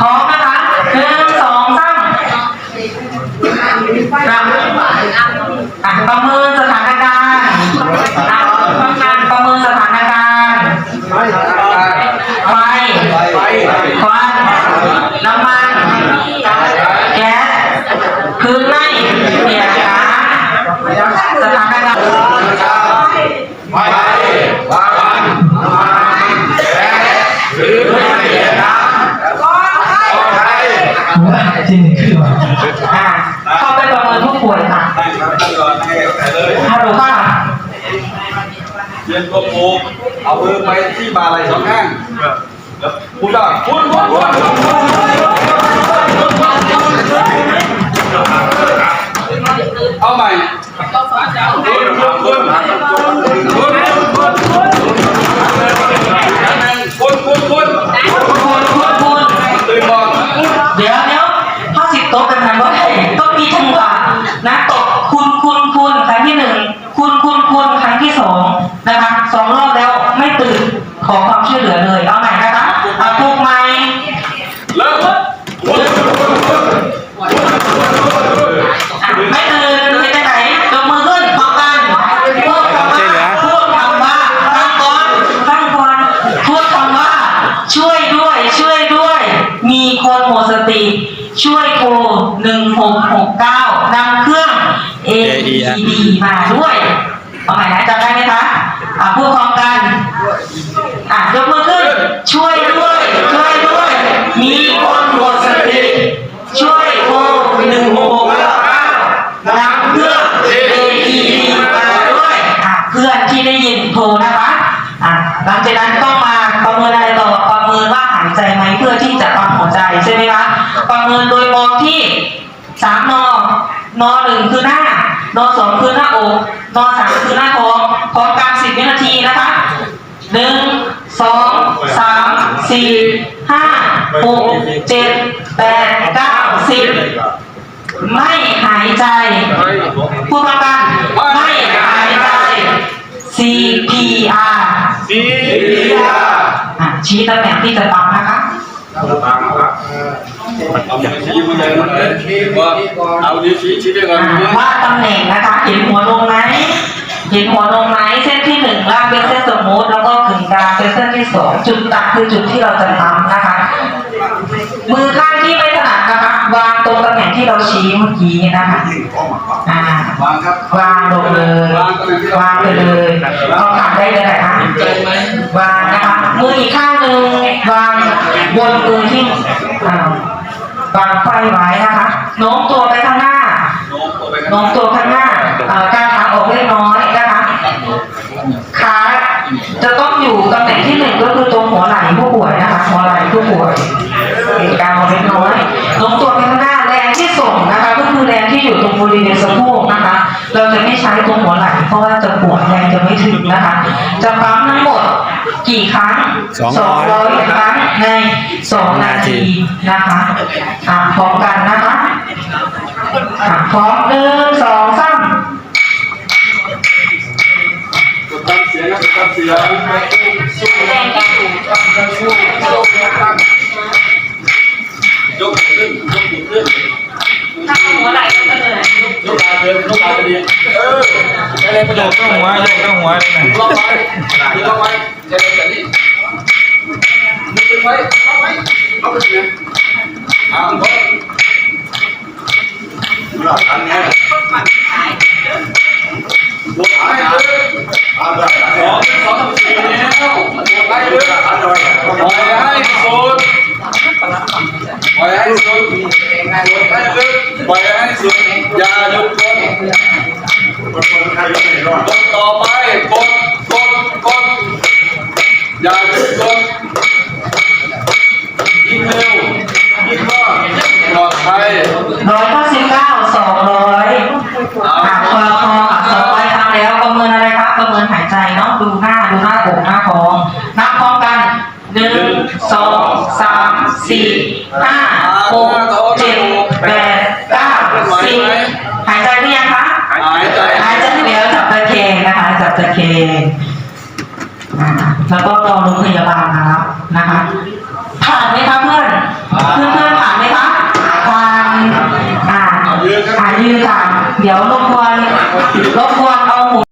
ขอนะคะหนึ่งสองสามครับอะประเมินสถานการณ์อะทำงานประเมินสถานการณ์ไฟควันน้ำมันแก๊สคลื่นไหม้เสียงน้ำสถานการณ์ ที่นี่คือว่า อ่าเข้าไปประเมินผู้ป่วยค่ะฮัลโหลค่ะเรียนตัวปูเอามือไปที่บ่าไหล่สองข้างแล้วพูดว่าคุณคุณคุณ ที่สองนะคะสองรอบแล้วไม่ตื่นขอความช่วยเหลือเลย เอาใหม่นะคะเอะปลุกไหมเริ่มไม่ตื่นไม่ไปไหนยกมือขึ้นพร้อมกันพูดคำว่าพูดคำว่าตั้งก่อนตั้งก่อนพูดคำว่า ช่วยด้วยช่วยด้วย มีคนหมดสติ ช่วยโทร1669นำเครื่อง AED มาด้วย เอาใหม่นะจำได้ไหมคะ อะพูดพร้อมกันอะยกมือขึ้น ช่วยด้วย ช่วยด้วย มีคนหมดสติช่วยโทร1669นำเครื่อง AED มาด้วยอะเพื่อนที่ได้ยินโทรนะคะอะหลังจากนั้นต้องมาประเมินอะไรต่อประเมินว่าหายใจไหมเพื่อที่จะปั๊มหัวใจใช่ไหมคะประเมินโดยมองที่สามนอนอหนึ่งคือหน้า นอสองคือหน้าอกนอสามคือหน้าท้องพร้อมกันสิบวินาทีนะคะหนึ่งสองสามสี่ห้าหกเจ็ดแปดเก้าสิบไม่หายใจพูดพร้อมกันไม่หายใจ CPR ดีอะชี้ตำแหน่งที่จะปั๊มนะคะ เอามือชี้มือใหญ่มาเลยว่าเอานิ้วชี้ชี้ด้วยกันอ่าว่าตำแหน่งนะคะเห็นหัวนมไหมเห็นหัวนมไหมเส้นที่หนึ่งล่างเป็นเส้นสมมติแล้วก็กึ่งกลางเป็นเส้นที่สองจุดตัดคือจุดที่เราจะปั๊มนะคะ มือข้างที่ไม่ถนัดนะคะวางตรงตำแหน่งที่เราชี้เมื่อกี้นะคะอ่าวางครับวางลงเลยวางไปเลยเอาขาได้เลยนะคะวางนะคะมืออีกข้างหนึ่งวางบนมือที่อ่า วางไฟไว้นะคะโน้มตัวไปข้างหน้าโน้มตัวข้างหน้าก้างหาอ่าการขาออกเล็กน้อยนะคะขาจะต้องอยู่ตำแหน่งที่หนึ่งก็คือตรงหัวไหล่ผู้ป่วยนะคะหัวไหล่ผู้ป่วยเป็นการออกเล็กน้อยโน้มตัวไปข้างหน้า ที่ส่งนะคะ ก็คือแรงที่อยู่ตรงบริเวณสะโพกนะคะ เราจะไม่ใช้ตรงหัวไหล่เพราะว่าจะปวดแรงจะไม่ถึงนะคะ จะปั๊มทั้งหมดกี่ครั้งสองร้อยร้อยครั้งในสองนาทีนะคะอ่าพร้อมกันนะคะอ่าพร้อมหนึ่งสองสามกดตั้งเสียงครับกดตั้งเสียง อะไรประโยชน์ต้องหัวโยกต้องหัวเลยนะล็อกไว้ล็อกไว้เดี๋ยวเดี๋ยวนี่มือไว้ล็อกไว้ล็อกไว้เนี่ยอ้าวล็อกหลับอันนี้บวกหายเลยสองสองสี่แล้วบวกไปเลยปล่อยให้สุดปล่อยให้สุดปล่อยให้ลึกปล่อยให้สุดอย่าหยุด กดกดต่อไปกดกดกดอย่าหยุดกดยิ่งเร็วยิ่งว่าปลอดภัยร้อยเก้าสิบเก้าสองร้อยอ่าพอพอสองร้อยครั้งแล้วประเมินอะไรครับประเมินหายใจเนาะดูหน้าดูหน้าอกหน้าท้องนับพร้อมกันหนึ่งสองสามสี่ห้าหกเจ็ดแปด ตะเคงนะคะจับตะเคงอ่าแล้วก็รอโรงพยาบาลนะครับนะคะ ผ่านไหมคะเพื่อนเพื่อนเพื่อนๆผ่านไหมคะผ่านอ่าอ่ายืนค่ะเดี๋ยวรบกวนรบกวนเอาหมู